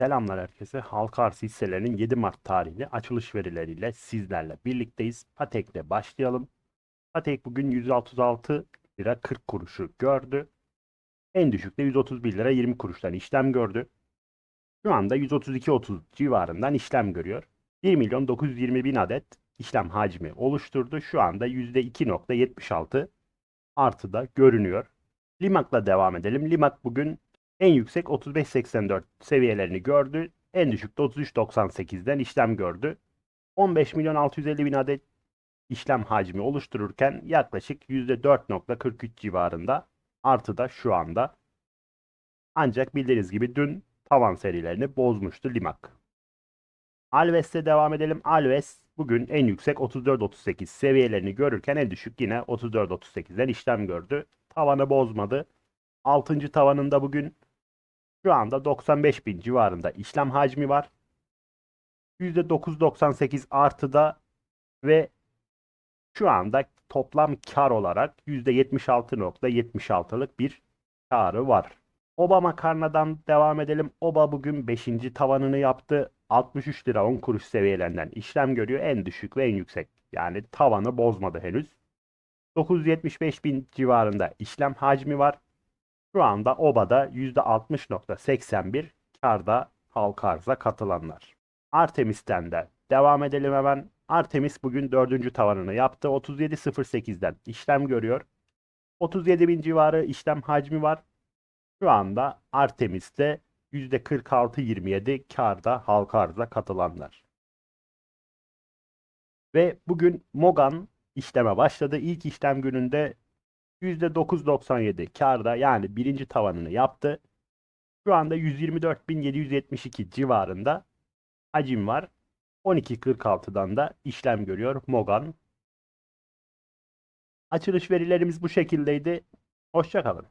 Selamlar herkese. Halka arz hisselerinin 7 Mart tarihli açılış verileriyle sizlerle birlikteyiz. Patek'le başlayalım. Patek bugün 136 lira 40 kuruşu gördü. En düşükte 131 lira 20 kuruştan işlem gördü. Şu anda 132.30 civarından işlem görüyor. 1 milyon 920 bin adet işlem hacmi oluşturdu. Şu anda %2.76 artıda görünüyor. Limak'la devam edelim. Limak bugün en yüksek 35.84 seviyelerini gördü. En düşük de 33.98'den işlem gördü. 15 milyon 650 bin adet işlem hacmi oluştururken yaklaşık %4.43 civarında artıda şu anda. Ancak bildiğiniz gibi dün tavan serilerini bozmuştu Limak. Alves'te devam edelim. Alves bugün en yüksek 34.38 seviyelerini görürken en düşük yine 34.38'den işlem gördü. Tavanı bozmadı. 6. tavanında bugün şu anda 95 bin civarında işlem hacmi var. %9.98 artıda ve şu anda toplam kar olarak %76.76'lık bir karı var. Oba makarnadan devam edelim. Oba bugün 5. tavanını yaptı. 63 lira 10 kuruş seviyelerinden işlem görüyor. En düşük ve en yüksek. Yani tavanı bozmadı henüz. 975 bin civarında işlem hacmi var. Şu anda OBA'da %60.81 karda halka arza katılanlar. Artemis'ten de devam edelim hemen. Artemis bugün dördüncü tavanını yaptı. 37.08'den işlem görüyor. 37 bin civarı işlem hacmi var. Şu anda Artemis'te %46.27 karda halka arza katılanlar. Ve bugün Mogan işleme başladı. İlk işlem gününde %9.97 karda yani birinci tavanını yaptı. Şu anda 124.772 civarında hacim var. 12.46'dan da işlem görüyor Mogan. Açılış verilerimiz bu şekildeydi. Hoşçakalın.